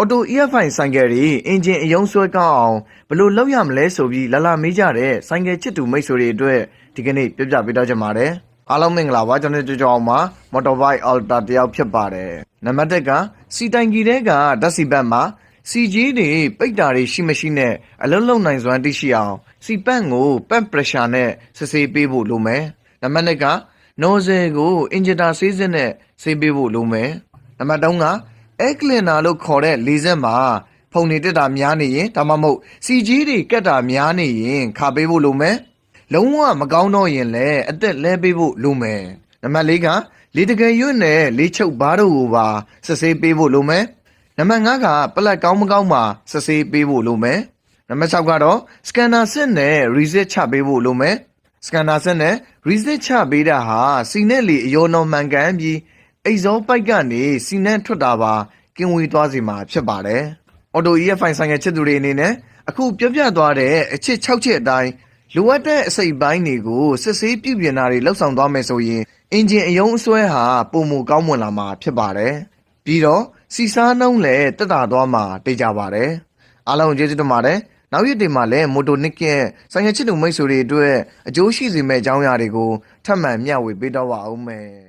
Auto EFI ဆိုင်ကယ်တွေအင်ဂျင်အယုံဆွဲကောင်းအောင်ဘယ်လိုလုပ်ရမလဲဆိုပြီးလာလာမေးကြတဲ့ဆိုင်ကယ်ချစ်သူမိတ်ဆွေတွေအတွက်ဒီကနေ့ပြပြပေးတော့ကြပါမယ်။အားလုံးမင်္ဂလာပါကျွန်တော်တို့ကြောင်မှာ Motorbike Alta တယောက်ဖြစ်ပါတယ်။နံပါတ်1ကစီတိုင်ကြီးတဲ့ကဓာတ်စီဘတ်မှာစီကြီးတွေပိတ်တာတွေရှိမရှိနဲ့အလုံးလုံးနိုင်စွမ်းသိရှိအောင်စီပန့်ကိုပန့် pressure နဲ့စစ်ဆေးပေးဖို့လိုမယ်။နံပါတ်2က nozzle ကို injector ဆေးစစ်နဲ့ဆေးပေးဖို့လိုမယ်။နံပါတ်3က air cleaner လို့ခေါ်တဲ့လေဆက်မှာဖုန်နေတက်တာများနေရင်ဒါမှမဟုတ်စီကြီးတွေကတ်တာများနေရင်ခါပေးဖို့လိုမယ်။လုံးဝမကောင်းတော့ရင်လည်းအသက်လဲပေးဖို့လိုမယ်။နံပါတ်4ကလေတကယ်ရွတ်နဲ့လေချုပ်ဘားတို့ကိုပါစစ်ဆေးပေးဖို့လိုမယ်။နံပါတ်5ကပလက်ကောင်းမကောင်းမှာစစ်ဆေးပေးဖို့လိုမယ်။နံပါတ်6ကတော့ scanner စစ်နဲ့ reset ချပေးဖို့လိုမယ်။ scanner စစ်နဲ့ reset ချပေးတာဟာစီနဲ့လေအယောတော်မှန်ကန်ပြီး အိတ်ဇောပိုက်ကနေစီနဲ့ထွက်တာပါကင်ဝေးသွားစီမှာဖြစ်ပါတယ်။ Auto EFI ဆိုင်ကချစ်သူတွေအနေနဲ့အခုပြပြသွားတဲ့အချစ်6ချက်အတိုင်းလိုအပ်တဲ့အစိတ်ပိုင်းတွေကိုစစ်ဆေးပြုပြင်တာတွေလှုပ်ဆောင်သွားမယ်ဆိုရင်အင်ဂျင်အယုံအစွဲဟာပုံမကောင်းမွန်လာမှာဖြစ်ပါတယ်။ပြီးတော့စီစားနှုံးလည်းတက်တာသွားမှာတေးကြပါတယ်။အားလုံးကျေးဇူးတင်ပါတယ်။နောက်ရက်တွေမှာလည်းမိုတိုနစ်ကရဲ့ဆိုင်ကချစ်သူမိတ်ဆွေတွေအတွက်အကျိုးရှိစေမယ့်အကြောင်းအရာတွေကိုထပ်မံမျှဝေပေးတော့ပါဦးမယ်။